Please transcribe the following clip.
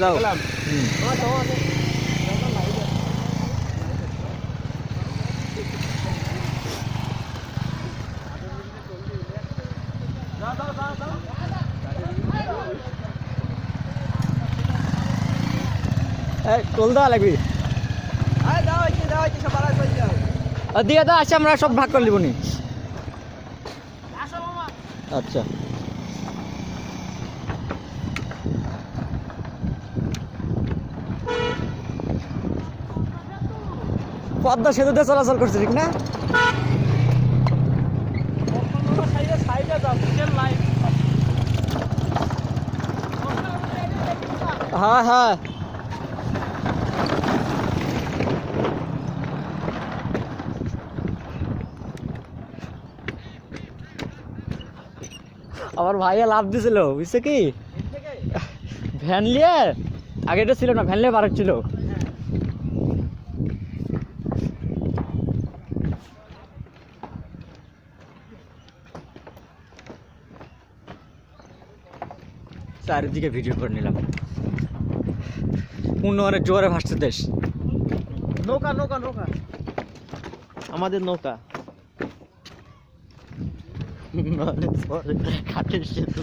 যাও। দিয়ে দাও আসে আমরা সব ভাগ করে লিবনি আচ্ছা। পদ্মা সেতুতে চলাচল করছে, ঠিক না? হ্যাঁ হ্যাঁ। আমার ভাইয়া লাভ দিছিল, বুঝছে কি? ভ্যান নিয়ে আগে এটা ছিল না, ভ্যান নিয়ে বার ছিল। চারিদিকে ভিডিও করে নিলাম। উন্নয়নের জোয়ারে ভাসছে দেশ। নৌকা নৌকা নৌকা। আমাদের নৌকা। খাটের সেতু